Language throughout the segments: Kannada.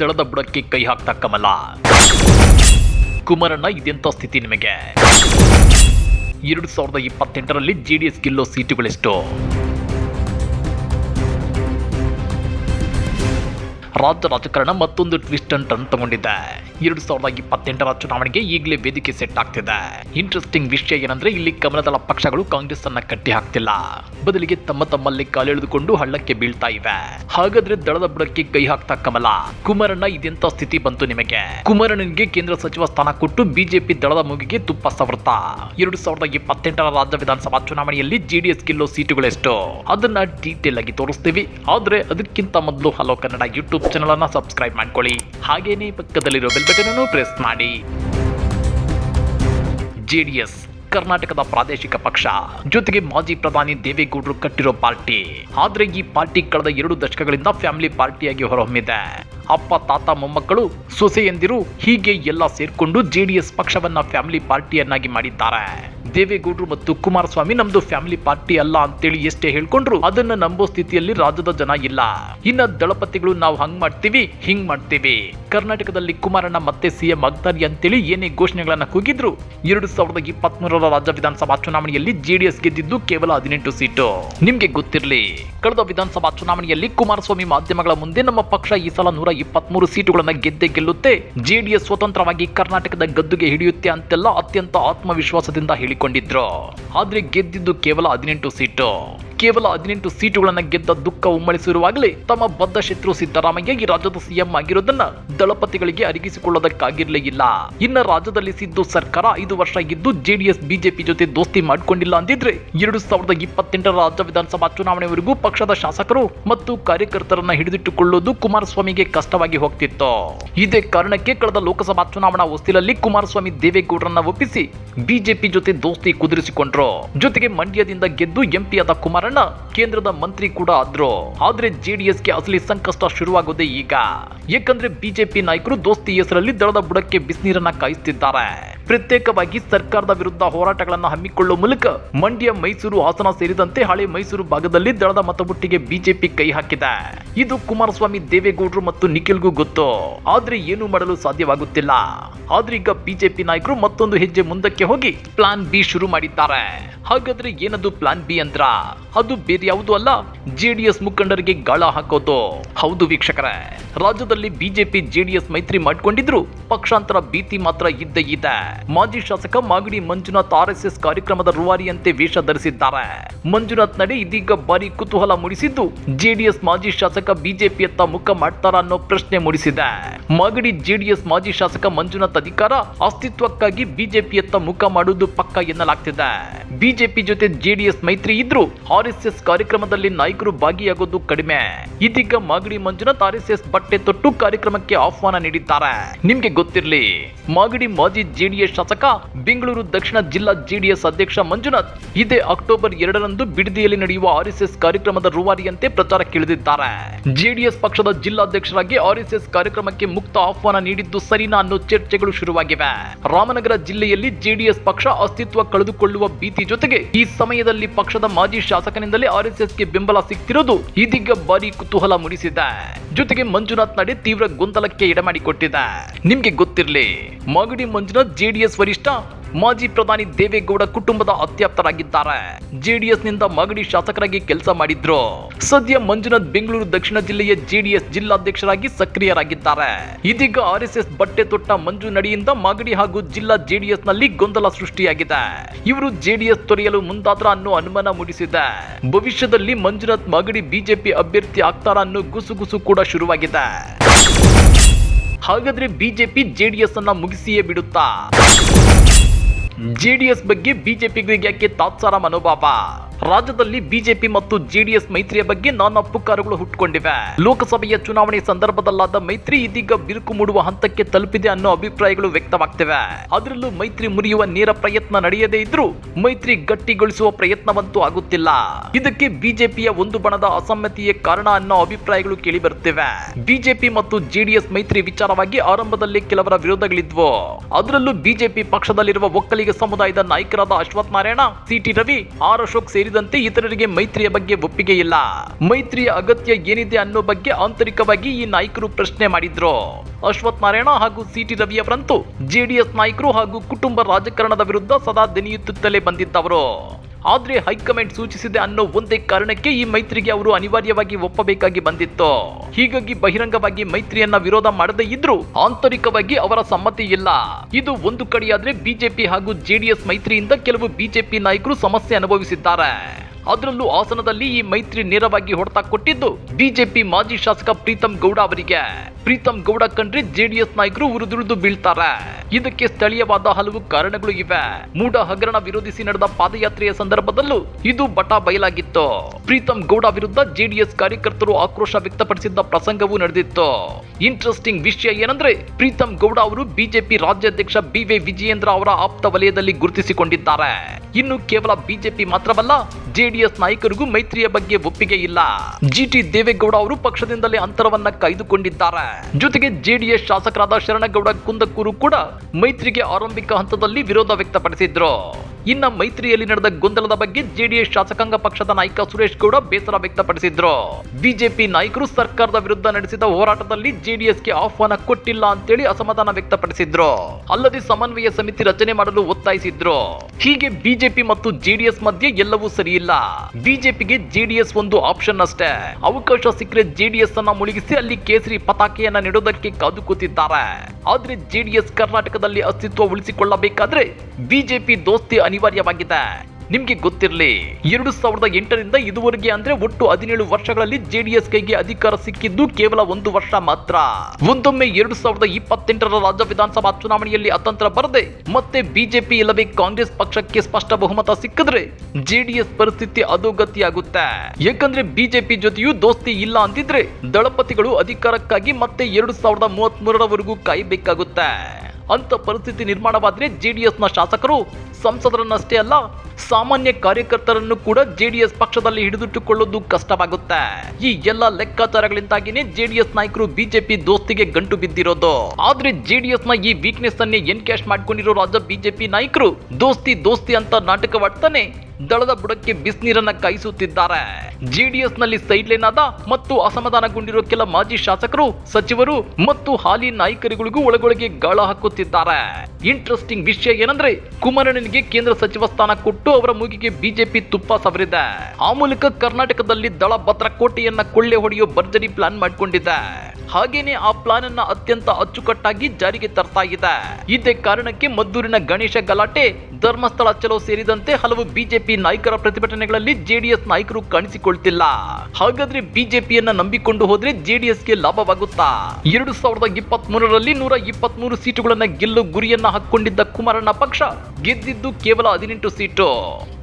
ದಳದ ಬುಡಕ್ಕೆ ಕೈ ಹಾಕ್ತಾ ಕಮಲ. ಕುಮಾರಣ್ಣ, ಇದೆಂತ ಸ್ಥಿತಿ ನಿಮಗೆ? ಎರಡು ಸಾವಿರದ ಇಪ್ಪತ್ತೆಂಟರಲ್ಲಿ ಜೆಡಿಎಸ್ ಗೆಲ್ಲೋ ಸೀಟುಗಳೆಷ್ಟು? ರಾಜ್ಯ ರಾಜಕಾರಣ ಮತ್ತೊಂದು ಟ್ವಿಸ್ಟ್ ಅಂಡ್ ಟರ್ನ್ ತಗೊಂಡಿದೆ. ಎರಡು ಸಾವಿರದ ಇಪ್ಪತ್ತೆಂಟರ ಚುನಾವಣೆಗೆ ಈಗಲೇ ವೇದಿಕೆ ಸೆಟ್ ಆಗ್ತಿದೆ. ಇಂಟ್ರೆಸ್ಟಿಂಗ್ ವಿಷಯ ಏನಂದ್ರೆ ಇಲ್ಲಿ ಕಮಲದಳ ಪಕ್ಷಗಳು ಕಾಂಗ್ರೆಸ್ ಅನ್ನ ಕಟ್ಟಿ ಹಾಕ್ತಿಲ್ಲ. ಬದಲಿಗೆ ತಮ್ಮ ತಮ್ಮಲ್ಲಿ ಕಾಲೆಳೆದುಕೊಂಡು ಹಳ್ಳಕ್ಕೆ ಬೀಳ್ತಾ ಇವೆ. ಹಾಗಾದ್ರೆ ದಳದ ಬುಡಕ್ಕೆ ಕೈ ಹಾಕ್ತಾ ಕಮಲ, ಕುಮಾರಣ್ಣ ಇದೆಂತ ಸ್ಥಿತಿ ಬಂತು ನಿಮಗೆ? ಕುಮಾರಣ್ಣನಿಗೆ ಕೇಂದ್ರ ಸಚಿವ ಸ್ಥಾನ ಕೊಟ್ಟು ಬಿಜೆಪಿ ದಳದ ಮುಗಿಗೆ ತುಪ್ಪ ಸವೃತ್ತ ಎರಡು ಸಾವಿರದ ಇಪ್ಪತ್ತೆಂಟರ ರಾಜ್ಯ ವಿಧಾನಸಭಾ ಚುನಾವಣೆಯಲ್ಲಿ ಜೆಡಿಎಸ್ ಗೆಲ್ಲೋ ಸೀಟುಗಳೆಷ್ಟು? ಅದನ್ನ ಡೀಟೇಲ್ ಆಗಿ ತೋರಿಸ್ತೀವಿ. ಆದ್ರೆ ಅದಕ್ಕಿಂತ ಮೊದಲು ಹಲೋ ಕನ್ನಡ ಯೂಟ್ಯೂಬ್ ಚಾನಲ್ ಅನ್ನು ಸಬ್ಸ್ಕ್ರೈಬ್ ಮಾಡ್ಕೊಳ್ಳಿ. ಹಾಗೇನೇ ಪಕ್ಕದಲ್ಲಿರೋ ಬೆಲ್ ಬಟನ್ ಅನ್ನು ಪ್ರೆಸ್ ಮಾಡಿ. ಜೆಡಿಎಸ್, ಕರ್ನಾಟಕದ ಪ್ರಾದೇಶಿಕ ಪಕ್ಷ, ಜೊತೆಗೆ ಮಾಜಿ ಪ್ರಧಾನಿ ದೇವೇಗೌಡರು ಕಟ್ಟಿರೋ ಪಾರ್ಟಿ. ಆದ್ರೆ ಈ ಪಾರ್ಟಿ ಕಳೆದ ಎರಡು ದಶಕಗಳಿಂದ ಫ್ಯಾಮಿಲಿ ಪಾರ್ಟಿಯಾಗಿ ಹೊರಹೊಮ್ಮಿದೆ. ಅಪ್ಪ, ತಾತ, ಮೊಮ್ಮಕ್ಕಳು ಸೊಸೆಯಂದಿರು ಹೀಗೆ ಎಲ್ಲ ಸೇರ್ಕೊಂಡು ಜೆಡಿಎಸ್ ಪಕ್ಷವನ್ನ ಫ್ಯಾಮಿಲಿ ಪಾರ್ಟಿಯನ್ನಾಗಿ ಮಾಡಿದ್ದಾರೆ. ದೇವೇಗೌಡರು ಮತ್ತು ಕುಮಾರಸ್ವಾಮಿ ನಮ್ದು ಫ್ಯಾಮಿಲಿ ಪಾರ್ಟಿ ಅಲ್ಲ ಅಂತೇಳಿ ಎಷ್ಟೇ ಹೇಳ್ಕೊಂಡ್ರು ಅದನ್ನ ನಂಬೋ ಸ್ಥಿತಿಯಲ್ಲಿ ರಾಜ್ಯದ ಜನ ಇಲ್ಲ. ಇನ್ನ ದಳಪತಿಗಳು ನಾವು ಹಂಗ್ ಮಾಡ್ತೀವಿ, ಹಿಂಗ್ ಮಾಡ್ತೀವಿ. ಕರ್ನಾಟಕದಲ್ಲಿ ಕುಮಾರಣ್ಣ ಮತ್ತೆ ಸಿಎಂ ಆಗ್ತಾರೆ ಅಂತೇಳಿ ಏನೇ ಘೋಷಣೆಗಳನ್ನ ಕೂಗಿದ್ರು ಎರಡು ಸಾವಿರದ ಇಪ್ಪತ್ಮೂರರ ರಾಜ್ಯ ವಿಧಾನಸಭಾ ಚುನಾವಣೆಯಲ್ಲಿ ಜೆಡಿಎಸ್ ಗೆದ್ದಿದ್ದು ಕೇವಲ ಹದಿನೆಂಟು ಸೀಟು. ನಿಮ್ಗೆ ಗೊತ್ತಿರಲಿ, ಕಳೆದ ವಿಧಾನಸಭಾ ಚುನಾವಣೆಯಲ್ಲಿ ಕುಮಾರಸ್ವಾಮಿ ಮಾಧ್ಯಮಗಳ ಮುಂದೆ ನಮ್ಮ ಪಕ್ಷ ಈ ಸಲ ನೂರ ಇಪ್ಪತ್ಮೂರು ಸೀಟುಗಳನ್ನು ಗೆದ್ದೆ ಗೆಲ್ಲುತ್ತೆ. ಜೆಡಿಎಸ್ ಸ್ವತಂತ್ರವಾಗಿ ಕರ್ನಾಟಕದ ಗದ್ದುಗೆ ಹಿಡಿಯುತ್ತೆ ಅಂತೆಲ್ಲ ಅತ್ಯಂತ ಆತ್ಮವಿಶ್ವಾಸದಿಂದ ಹೇಳಿಕೊಂಡಿದ್ರು. ಆದ್ರೆ ಗೆದ್ದಿದ್ದು ಕೇವಲ ಹದಿನೆಂಟು ಸೀಟು. ಕೇವಲ ಹದಿನೆಂಟು ಸೀಟುಗಳನ್ನು ಗೆದ್ದ ದುಃಖ ಉಮ್ಮಳಿಸಿರುವಾಗಲೇ ತಮ್ಮ ಬದ್ಧ ಶತ್ರು ಸಿದ್ದರಾಮಯ್ಯ ಈ ರಾಜ್ಯದ ಸಿಎಂ ಆಗಿರೋದನ್ನ ದಳಪತಿಗಳಿಗೆ ಅರಿಗಿಸಿಕೊಳ್ಳೋದಕ್ಕಾಗಿರಲೇ ಇಲ್ಲ. ಇನ್ನ ರಾಜ್ಯದಲ್ಲಿ ಸಿದ್ದು ಸರ್ಕಾರ ಐದು ವರ್ಷ ಇದ್ದು ಜೆಡಿಎಸ್, ಬಿಜೆಪಿ ಜೊತೆ ದೋಸ್ತಿ ಮಾಡ್ಕೊಂಡಿಲ್ಲ ಅಂದಿದ್ರೆ ಎರಡು ಸಾವಿರದ ಇಪ್ಪತ್ತೆಂಟರ ರಾಜ್ಯ ವಿಧಾನಸಭಾ ಚುನಾವಣೆವರೆಗೂ ಪಕ್ಷದ ಶಾಸಕರು ಮತ್ತು ಕಾರ್ಯಕರ್ತರನ್ನ ಹಿಡಿದಿಟ್ಟುಕೊಳ್ಳೋದು ಕುಮಾರಸ್ವಾಮಿಗೆ ಕಷ್ಟವಾಗಿ ಹೋಗ್ತಿತ್ತು. ಇದೇ ಕಾರಣಕ್ಕೆ ಕಳೆದ ಲೋಕಸಭಾ ಚುನಾವಣಾ ಹೊಸ್ತಿಲಲ್ಲಿ ಕುಮಾರಸ್ವಾಮಿ ದೇವೇಗೌಡರನ್ನ ಒಪ್ಪಿಸಿ ಬಿಜೆಪಿ ಜೊತೆ ದೋಸ್ತಿ ಕುದುರಿಸಿಕೊಂಡ್ರು. ಜೊತೆಗೆ ಮಂಡ್ಯದಿಂದ ಗೆದ್ದು ಎಂಪಿಯಾದ ಆದ ಕುಮಾರಣ್ಣ ಕೇಂದ್ರದ ಮಂತ್ರಿ ಕೂಡ ಆದ್ರು. ಆದ್ರೆ ಜೆಡಿಎಸ್ಗೆ ಅಸಲಿ ಸಂಕಷ್ಟ ಶುರುವಾಗೋದೇ ಈಗ. ಯಾಕಂದ್ರೆ ಬಿಜೆಪಿ ನಾಯಕರು ದೋಸ್ತಿ ಹೆಸರಲ್ಲಿ ದಳದ ಬುಡಕ್ಕೆ ಬಿಸಿನೀರನ್ನ ಕಾಯಿಸ್ತಿದ್ದಾರೆ. ಪ್ರತ್ಯೇಕವಾಗಿ ಸರ್ಕಾರದ ವಿರುದ್ಧ ಹೋರಾಟಗಳನ್ನು ಹಮ್ಮಿಕೊಳ್ಳುವ ಮೂಲಕ ಮಂಡ್ಯ ಮೈಸೂರು ಹಾಸನ ಸೇರಿದಂತೆ ಹಳೆ ಮೈಸೂರು ಭಾಗದಲ್ಲಿ ದಳದ ಮತಬುಟ್ಟಿಗೆ ಬಿಜೆಪಿ ಕೈ ಹಾಕಿದೆ. ಇದು ಕುಮಾರಸ್ವಾಮಿ, ದೇವೇಗೌಡರು ಮತ್ತು ನಿಖಿಲ್ಗೂ ಗೊತ್ತು. ಆದ್ರೆ ಏನು ಮಾಡಲು ಸಾಧ್ಯವಾಗುತ್ತಿಲ್ಲ. ಆದ್ರೆ ಈಗ ಬಿಜೆಪಿ ನಾಯಕರು ಮತ್ತೊಂದು ಹೆಜ್ಜೆ ಮುಂದಕ್ಕೆ ಹೋಗಿ ಪ್ಲಾನ್ ಬಿ ಶುರು ಮಾಡಿದ್ದಾರೆ. ಹಾಗಾದ್ರೆ ಏನದು ಪ್ಲಾನ್ ಬಿ ಅಂದ್ರ? ಅದು ಬೇರೆ ಯಾವುದು ಅಲ್ಲ ಜೆಡಿಎಸ್ ಮುಖಂಡರಿಗೆ ಗಾಳ ಹಾಕೋದು. ಹೌದು ವೀಕ್ಷಕರೇ, ರಾಜ್ಯದಲ್ಲಿ ಬಿಜೆಪಿ ಜೆಡಿಎಸ್ ಮೈತ್ರಿ ಮಾಡಿಕೊಂಡಿದ್ರು, ಪಕ್ಷಾಂತರ ಭೀತಿ ಮಾತ್ರ ಇದ್ದೇ ಇದೆ. ಮಾಜಿ ಶಾಸಕ Magadi Manjunath R S S ಕಾರ್ಯಕ್ರಮದ ರೂವಾರಿಯಂತೆ ವೇಷ ಧರಿಸಿದ್ದಾರೆ. ಮಂಜುನಾಥ್ ನಡೆ ಇದೀಗ ಭಾರಿ ಕುತೂಹಲ ಮೂಡಿಸಿದ್ದು, ಜೆಡಿಎಸ್ ಮಾಜಿ ಶಾಸಕ ಬಿಜೆಪಿಯತ್ತ ಮುಖ ಮಾಡ್ತಾರ ಅನ್ನೋ ಪ್ರಶ್ನೆ ಮೂಡಿಸಿದೆ. ಮಾಗಡಿ ಜೆಡಿಎಸ್ ಮಾಜಿ ಶಾಸಕ ಮಂಜುನಾಥ್ ಅಧಿಕಾರ ಅಸ್ತಿತ್ವಕ್ಕಾಗಿ ಬಿಜೆಪಿಯತ್ತ ಮುಖ ಮಾಡುವುದು ಪಕ್ಕ ಎನ್ನಲಾಗ್ತಿದೆ. ಬಿಜೆಪಿ ಜೊತೆ ಜೆಡಿಎಸ್ ಮೈತ್ರಿ ಇದ್ರು ಆರ್ ಎಸ್ ಎಸ್ ಕಾರ್ಯಕ್ರಮದಲ್ಲಿ ನಾಯಕರು ಭಾಗಿಯಾಗೋದು ಕಡಿಮೆ. ಇದೀಗ Magadi Manjunath R S S ಬಟ್ಟೆ ತೊಟ್ಟು ಕಾರ್ಯಕ್ರಮಕ್ಕೆ ಆಹ್ವಾನ ನೀಡಿದ್ದಾರೆ. ನಿಮ್ಗೆ ಗೊತ್ತಿರ್ಲಿ, ಮಾಗಡಿ ಮಾಜಿ ಜೆಡಿಎಸ್ ಶಾಸಕ, ಬೆಂಗಳೂರು ದಕ್ಷಿಣ ಜಿಲ್ಲಾ ಜೆಡಿಎಸ್ ಅಧ್ಯಕ್ಷ ಮಂಜುನಾಥ್ ಇದೇ ಅಕ್ಟೋಬರ್ ಎರಡರಂದು ಬಿಡದಿಯಲ್ಲಿ ನಡೆಯುವ ಆರ್ ಎಸ್ ಎಸ್ ಕಾರ್ಯಕ್ರಮದ ರೂವಾರಿಯಂತೆ ಪ್ರಚಾರಕ್ಕಿಳಿದಿದ್ದಾರೆ ಜೆಡಿಎಸ್ ಪಕ್ಷದ ಜಿಲ್ಲಾಧ್ಯಕ್ಷರಾಗಿ ಆರ್ ಎಸ್ ಎಸ್ ಕಾರ್ಯಕ್ರಮಕ್ಕೆ ಮುಕ್ತ ಆಹ್ವಾನ ನೀಡಿದ್ದು ಸರಿನಾ ಅನ್ನೋ ಚರ್ಚೆಗಳು ಶುರುವಾಗಿವೆ. ರಾಮನಗರ ಜಿಲ್ಲೆಯಲ್ಲಿ ಜೆಡಿಎಸ್ ಪಕ್ಷ ಅಸ್ತಿತ್ವ ಕಳೆದುಕೊಳ್ಳುವ ಭೀತಿ ಜೊತೆಗೆ ಈ ಸಮಯದಲ್ಲಿ ಪಕ್ಷದ ಮಾಜಿ ಶಾಸಕನಿಂದಲೇ ಆರ್ ಎಸ್ ಎಸ್ಗೆ ಬೆಂಬಲ ಸಿಗ್ತಿರೋದು ಇದೀಗ ಭಾರಿ ಕುತೂಹಲ ಮೂಡಿಸಿದೆ. ಜೊತೆಗೆ ಮಂಜುನಾಥ್ ನಡೆ ತೀವ್ರ ಗೊಂದಲಕ್ಕೆ ಎಡೆಮಾಡಿಕೊಟ್ಟಿದೆ. ನಿಮ್ಗೆ ಗೊತ್ತಿರ್ಲಿ, ಮಾಗಡಿ ಮಂಜುನಾಥ್ ಜೆಡಿಎಸ್ ವರಿಷ್ಠ ಮಾಜಿ ಪ್ರಧಾನಿ ದೇವೇಗೌಡ ಕುಟುಂಬದ ಅತ್ಯಾಪ್ತರಾಗಿದ್ದಾರೆ. ಜೆಡಿಎಸ್ನಿಂದ ಮಾಗಡಿ ಶಾಸಕರಾಗಿ ಕೆಲಸ ಮಾಡಿದ್ರು. ಸದ್ಯ ಮಂಜುನಾಥ್ ಬೆಂಗಳೂರು ದಕ್ಷಿಣ ಜಿಲ್ಲೆಯ ಜೆಡಿಎಸ್ ಜಿಲ್ಲಾಧ್ಯಕ್ಷರಾಗಿ ಸಕ್ರಿಯರಾಗಿದ್ದಾರೆ. ಇದೀಗ ಆರ್ಎಸ್ಎಸ್ ಎಸ್ ಎಸ್ ಬಟ್ಟೆ ತೊಟ್ಟ ಮಂಜು ನಡಿಯಿಂದ ಮಾಗಡಿ ಹಾಗೂ ಜಿಲ್ಲಾ ಜೆಡಿಎಸ್ನಲ್ಲಿ ಗೊಂದಲ ಸೃಷ್ಟಿಯಾಗಿದೆ. ಇವರು ಜೆಡಿಎಸ್ ತೊರೆಯಲು ಮುಂದಾದ್ರ ಅನ್ನೋ ಅನುಮಾನ ಮೂಡಿಸಿದೆ. ಭವಿಷ್ಯದಲ್ಲಿ ಮಂಜುನಾಥ್ ಮಾಗಡಿ ಬಿಜೆಪಿ ಅಭ್ಯರ್ಥಿ ಆಗ್ತಾರ ಅನ್ನೋ ಗುಸುಗುಸು ಕೂಡ ಶುರುವಾಗಿದೆ. ಹಾಗಾದ್ರೆ ಬಿಜೆಪಿ ಜೆಡಿಎಸ್ ಅನ್ನ ಮುಗಿಸಿಯೇ ಬಿಡುತ್ತಾ? ಜೆಡಿಎಸ್ ಬಗ್ಗೆ ಬಿಜೆಪಿಗರಿಗೆ ಯಾಕೆ ತಾತ್ಸಾರ ಮನೋಭಾವ? ರಾಜ್ಯದಲ್ಲಿ ಬಿಜೆಪಿ ಮತ್ತು ಜೆಡಿಎಸ್ ಮೈತ್ರಿಯ ಬಗ್ಗೆ ನಾನಾ ಪುಕಾರುಗಳು ಹುಟ್ಟುಕೊಂಡಿವೆ ಲೋಕಸಭೆಯ ಚುನಾವಣೆ ಸಂದರ್ಭದಲ್ಲಾದ ಮೈತ್ರಿ ಇದೀಗ ಬಿರುಕು ಮೂಡುವ ಹಂತಕ್ಕೆ ತಲುಪಿದೆ ಅನ್ನೋ ಅಭಿಪ್ರಾಯಗಳು ವ್ಯಕ್ತವಾಗ್ತಿವೆ. ಅದರಲ್ಲೂ ಮೈತ್ರಿ ಮುರಿಯುವ ನೇರ ಪ್ರಯತ್ನ ನಡೆಯದೇ ಇದ್ರೂ ಮೈತ್ರಿ ಗಟ್ಟಿಗೊಳಿಸುವ ಪ್ರಯತ್ನವಂತೂ ಆಗುತ್ತಿಲ್ಲ. ಇದಕ್ಕೆ ಬಿಜೆಪಿಯ ಒಂದು ಬಣದ ಅಸಮ್ಮತಿಯೇ ಕಾರಣ ಅನ್ನೋ ಅಭಿಪ್ರಾಯಗಳು ಕೇಳಿಬರುತ್ತಿವೆ. ಬಿಜೆಪಿ ಮತ್ತು ಜೆಡಿಎಸ್ ಮೈತ್ರಿ ವಿಚಾರವಾಗಿ ಆರಂಭದಲ್ಲಿ ಕೆಲವರ ವಿರೋಧಗಳಿದ್ವು. ಅದರಲ್ಲೂ ಬಿಜೆಪಿ ಪಕ್ಷದಲ್ಲಿರುವ ಒಕ್ಕಲಿಗ ಸಮುದಾಯದ ನಾಯಕರಾದ ಅಶ್ವಥ್ ನಾರಾಯಣ ಸಿಟಿ ರವಿ, ಆರ್ ಅಶೋಕ್ ಸೇರಿದಂತೆ ಸೇರಿದಂತೆ ಇತರರಿಗೆ ಮೈತ್ರಿಯ ಬಗ್ಗೆ ಒಪ್ಪಿಗೆ ಇಲ್ಲ. ಮೈತ್ರಿಯ ಅಗತ್ಯ ಏನಿದೆ ಅನ್ನೋ ಬಗ್ಗೆ ಆಂತರಿಕವಾಗಿ ಈ ನಾಯಕರು ಪ್ರಶ್ನೆ ಮಾಡಿದ್ರು. ಅಶ್ವಥ್ ನಾರಾಯಣ ಹಾಗೂ ಸಿಟಿ ರವಿ ಅವರಂತೂ ಜೆಡಿಎಸ್ ನಾಯಕರು ಹಾಗೂ ಕುಟುಂಬ ರಾಜಕಾರಣದ ವಿರುದ್ಧ ಸದಾ ದೆನಿಯುತ್ತಲೇ ಬಂದಿದ್ದವರು. ಆದ್ರೆ ಹೈಕಮಾಂಡ್ ಸೂಚಿಸಿದೆ ಅನ್ನೋ ಒಂದೇ ಕಾರಣಕ್ಕೆ ಈ ಮೈತ್ರಿಗೆ ಅವರು ಅನಿವಾರ್ಯವಾಗಿ ಒಪ್ಪಬೇಕಾಗಿ ಬಂದಿತ್ತು. ಹೀಗಾಗಿ ಬಹಿರಂಗವಾಗಿ ಮೈತ್ರಿಯನ್ನ ವಿರೋಧ ಮಾಡದೇ ಇದ್ರೂ ಆಂತರಿಕವಾಗಿ ಅವರ ಸಮ್ಮತಿ ಇಲ್ಲ. ಇದು ಒಂದು ಕಡೆಯಾದ್ರೆ ಬಿಜೆಪಿ ಹಾಗೂ ಜೆಡಿಎಸ್ ಮೈತ್ರಿಯಿಂದ ಕೆಲವು ಬಿಜೆಪಿ ನಾಯಕರು ಸಮಸ್ಯೆ ಅನುಭವಿಸಿದ್ದಾರೆ. ಅದರಲ್ಲೂ ಹಾಸನದಲ್ಲಿ ಈ ಮೈತ್ರಿ ನೇರವಾಗಿ ಹೊಡೆತ ಕೊಟ್ಟಿದ್ದು ಬಿಜೆಪಿ ಮಾಜಿ ಶಾಸಕ ಪ್ರೀತಂ ಗೌಡ ಅವರಿಗೆ. ಪ್ರೀತಂ ಗೌಡ ಕಂಡ್ರೆ ಜೆಡಿಎಸ್ ನಾಯಕರು ಉರಿದುಳಿದು ಬೀಳ್ತಾರೆ. ಇದಕ್ಕೆ ಸ್ಥಳೀಯವಾದ ಹಲವು ಕಾರಣಗಳು ಇವೆ. ಮೂಡ ಹಗರಣ ವಿರೋಧಿಸಿ ನಡೆದ ಪಾದಯಾತ್ರೆಯ ಸಂದರ್ಭದಲ್ಲೂ ಇದು ಬಟ ಬಯಲಾಗಿತ್ತು. ಪ್ರೀತಂ ಗೌಡ ವಿರುದ್ಧ ಜೆಡಿಎಸ್ ಕಾರ್ಯಕರ್ತರು ಆಕ್ರೋಶ ವ್ಯಕ್ತಪಡಿಸಿದ್ದ ಪ್ರಸಂಗವೂ ನಡೆದಿತ್ತು. ಇಂಟ್ರೆಸ್ಟಿಂಗ್ ವಿಷಯ ಏನಂದ್ರೆ ಪ್ರೀತಂ ಗೌಡ ಅವರು ಬಿಜೆಪಿ ರಾಜ್ಯಾಧ್ಯಕ್ಷ ಬಿ ವಿ ವಿಜಯೇಂದ್ರ ಅವರ ಆಪ್ತ ವಲಯದಲ್ಲಿ ಗುರುತಿಸಿಕೊಂಡಿದ್ದಾರೆ. ಇನ್ನು ಕೇವಲ ಬಿಜೆಪಿ ಮಾತ್ರವಲ್ಲ ಜೆಡಿಎಸ್ ನಾಯಕರಿಗೂ ಮೈತ್ರಿಯ ಬಗ್ಗೆ ಒಪ್ಪಿಗೆ ಇಲ್ಲ. ಜಿಟಿ ದೇವೇಗೌಡ ಅವರು ಪಕ್ಷದಿಂದಲೇ ಅಂತರವನ್ನ ಕಾಯ್ದುಕೊಂಡಿದ್ದಾರೆ. ಜೊತೆಗೆ ಜೆಡಿಎಸ್ ಶಾಸಕರಾದ ಶರಣಗೌಡ ಕುಂದಕೂರು ಕೂಡ ಮೈತ್ರಿಗೆ ಆರಂಭಿಕ ಹಂತದಲ್ಲಿ ವಿರೋಧ ವ್ಯಕ್ತಪಡಿಸಿದ್ರು. ಇನ್ನ ಮೈತ್ರಿಯಲ್ಲಿ ನಡೆದ ಗೊಂದಲದ ಬಗ್ಗೆ ಜೆಡಿಎಸ್ ಶಾಸಕಾಂಗ ಪಕ್ಷದ ನಾಯಕ ಸುರೇಶ್ ಗೌಡ ಬೇಸರ ವ್ಯಕ್ತಪಡಿಸಿದ್ರು. ಬಿಜೆಪಿ ನಾಯಕರು ಸರ್ಕಾರದ ವಿರುದ್ಧ ನಡೆಸಿದ ಹೋರಾಟದಲ್ಲಿ ಜೆಡಿಎಸ್ಗೆ ಆಹ್ವಾನ ಕೊಟ್ಟಿಲ್ಲ ಅಂತೇಳಿ ಅಸಮಾಧಾನ ವ್ಯಕ್ತಪಡಿಸಿದ್ರು. ಅಲ್ಲದೆ ಸಮನ್ವಯ ಸಮಿತಿ ರಚನೆ ಮಾಡಲು ಒತ್ತಾಯಿಸಿದ್ರು. ಹೀಗೆ ಬಿಜೆಪಿ ಮತ್ತು ಜೆಡಿಎಸ್ ಮಧ್ಯೆ ಎಲ್ಲವೂ ಸರಿಯಿಲ್ಲ. ಬಿಜೆಪಿಗೆ ಜೆಡಿಎಸ್ ಒಂದು ಆಪ್ಷನ್ ಅಷ್ಟೇ. ಅವಕಾಶ ಸಿಕ್ಕರೆ ಜೆಡಿಎಸ್ ಅನ್ನ ಮುಳುಗಿಸಿ ಅಲ್ಲಿ ಕೇಸರಿ ಪತಾಕೆಯನ್ನ ನೀಡೋದಕ್ಕೆ ಕಾದು ಕೂತಿದ್ದಾರೆ. ಆದ್ರೆ ಜೆಡಿಎಸ್ ಕರ್ನಾಟಕದಲ್ಲಿ ಅಸ್ತಿತ್ವ ಉಳಿಸಿಕೊಳ್ಳಬೇಕಾದ್ರೆ ಬಿಜೆಪಿ ದೋಸ್ತಿ ಅನಿವಾರ್ಯವಾಗಿದೆ. ನಿಮ್ಗೆ ಗೊತ್ತಿರಲಿ, ಎರಡು ಸಾವಿರದ ಎಂಟರಿಂದ ಇದುವರೆಗೆ ಅಂದ್ರೆ ಒಟ್ಟು ಹದಿನೇಳು ವರ್ಷಗಳಲ್ಲಿ ಜೆಡಿಎಸ್ ಕೈಗೆ ಅಧಿಕಾರ ಸಿಕ್ಕಿದ್ದು ಕೇವಲ ಒಂದು ವರ್ಷ ಮಾತ್ರ. ಒಂದೊಮ್ಮೆ ಎರಡು ಸಾವಿರದ ಇಪ್ಪತ್ತೆಂಟರ ರಾಜ್ಯ ವಿಧಾನಸಭಾ ಚುನಾವಣೆಯಲ್ಲಿ ಅತಂತ್ರ ಬರದೆ ಮತ್ತೆ ಬಿಜೆಪಿ ಇಲ್ಲವೇ ಕಾಂಗ್ರೆಸ್ ಪಕ್ಷಕ್ಕೆ ಸ್ಪಷ್ಟ ಬಹುಮತ ಸಿಕ್ಕಿದ್ರೆ ಜೆಡಿಎಸ್ ಪರಿಸ್ಥಿತಿ ಅಧೋಗತಿಯಾಗುತ್ತೆ. ಯಾಕಂದ್ರೆ ಬಿಜೆಪಿ ಜೊತೆಯೂ ದೋಸ್ತಿ ಇಲ್ಲ ಅಂತಿದ್ರೆ ದಳಪತಿಗಳು ಅಧಿಕಾರಕ್ಕಾಗಿ ಮತ್ತೆ ಎರಡು ಸಾವಿರದ ಮೂವತ್ತ್ ಮೂರರವರೆಗೂ ಕಾಯಬೇಕಾಗುತ್ತೆ. ಅಂತ ಪರಿಸ್ಥಿತಿ ನಿರ್ಮಾಣವಾದ್ರೆ ಡಿ ಎಸ್ನ ಶಾಸಕರು ಸಂಸದರನ್ನಷ್ಟೇ ಅಲ್ಲ ಸಾಮಾನ್ಯ ಕಾರ್ಯಕರ್ತರನ್ನು ಕೂಡ ಜೆಡಿಎಸ್ ಪಕ್ಷದಲ್ಲಿ ಹಿಡಿದಿಟ್ಟುಕೊಳ್ಳೋದು ಕಷ್ಟವಾಗುತ್ತೆ. ಈ ಎಲ್ಲ ಲೆಕ್ಕಾಚಾರಗಳಿಂದಾಗಿನೇ ಜೆಡಿಎಸ್ ನಾಯಕರು ಬಿಜೆಪಿ ದೋಸ್ತಿಗೆ ಗಂಟು ಬಿದ್ದಿರೋದು. ಆದ್ರೆ ಜೆಡಿಎಸ್ನ ಈ ವೀಕ್ನೆಸ್ ಅನ್ನೇ ಎನ್ಕ್ಯಾಶ್ ಮಾಡ್ಕೊಂಡಿರೋ ರಾಜ್ಯ ಬಿಜೆಪಿ ನಾಯಕರು ದೋಸ್ತಿ ದೋಸ್ತಿ ಅಂತ ನಾಟಕವಾಡ್ತಾನೆ ದಳದ ಬುಡಕ್ಕೆ ಬಿಸಿನೀರನ್ನ ಕಾಯಿಸುತ್ತಿದ್ದಾರೆ. ಜೆಡಿಎಸ್ನಲ್ಲಿ ಸೈಡ್ಲೈನ್ ಆದ ಮತ್ತು ಅಸಮಾಧಾನಗೊಂಡಿರೋ ಕೆಲ ಮಾಜಿ ಶಾಸಕರು, ಸಚಿವರು ಮತ್ತು ಹಾಲಿ ನಾಯಕರುಗಳಿಗೂ ಒಳಗೊಳಗೆ ಗಾಳ ಹಾಕುತ್ತಿದ್ದಾರೆ. ಇಂಟ್ರೆಸ್ಟಿಂಗ್ ವಿಷಯ ಏನಂದ್ರೆ ಕುಮಾರಣ್ಣನಿಗೆ ಕೇಂದ್ರ ಸಚಿವ ಸ್ಥಾನ ಕೊಟ್ಟು ಅವರ ಮೂಗಿಗೆ ಬಿಜೆಪಿ ತುಪ್ಪ ಸವರಿದ. ಆ ಮೂಲಕ ಕರ್ನಾಟಕದಲ್ಲಿ ದಳ ಭದ್ರಕೋಟೆಯನ್ನ ಕೊಳ್ಳೆ ಹೊಡೆಯೋ ಭರ್ಜರಿ ಪ್ಲಾನ್ ಮಾಡಿಕೊಂಡಿದೆ. ಹಾಗೇನೆ ಆ ಪ್ಲಾನ್ ಅನ್ನ ಅತ್ಯಂತ ಅಚ್ಚುಕಟ್ಟಾಗಿ ಜಾರಿಗೆ ತರ್ತಾ ಇದೆ. ಇದೇ ಕಾರಣಕ್ಕೆ ಮದ್ದೂರಿನ ಗಣೇಶ ಗಲಾಟೆ, ಧರ್ಮಸ್ಥಳ ಚಲೋ ಸೇರಿದಂತೆ ಹಲವು ಬಿಜೆಪಿ ನಾಯಕರ ಪ್ರತಿಭಟನೆಗಳಲ್ಲಿ ಜೆಡಿಎಸ್ ನಾಯಕರು ಕಾಣಿಸಿಕೊಳ್ತಿಲ್ಲ. ಹಾಗಾದ್ರೆ ಬಿಜೆಪಿಯನ್ನ ನಂಬಿಕೊಂಡು ಹೋದ್ರೆ ಜೆಡಿಎಸ್ಗೆ ಲಾಭವಾಗುತ್ತಾ? ಎರಡು ಸಾವಿರದ ಇಪ್ಪತ್ತ್ ಮೂರರಲ್ಲಿ ನೂರ ಇಪ್ಪತ್ತ್ ಮೂರು ಸೀಟುಗಳನ್ನ ಗೆಲ್ಲು ಗುರಿಯನ್ನ ಹಾಕೊಂಡಿದ್ದ ಕುಮಾರಣ್ಣ ಪಕ್ಷ ಗೆದ್ದಿದ್ದು ಕೇವಲ ಹದಿನೆಂಟು ಸೀಟು.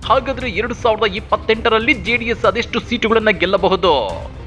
ಹಾಗಾದ್ರೆ ಎರಡು ಸಾವಿರದ ಇಪ್ಪತ್ತೆಂಟರಲ್ಲಿ ಜೆಡಿಎಸ್ ಅದೆಷ್ಟು ಸೀಟುಗಳನ್ನ ಗೆಲ್ಲಬಹುದು?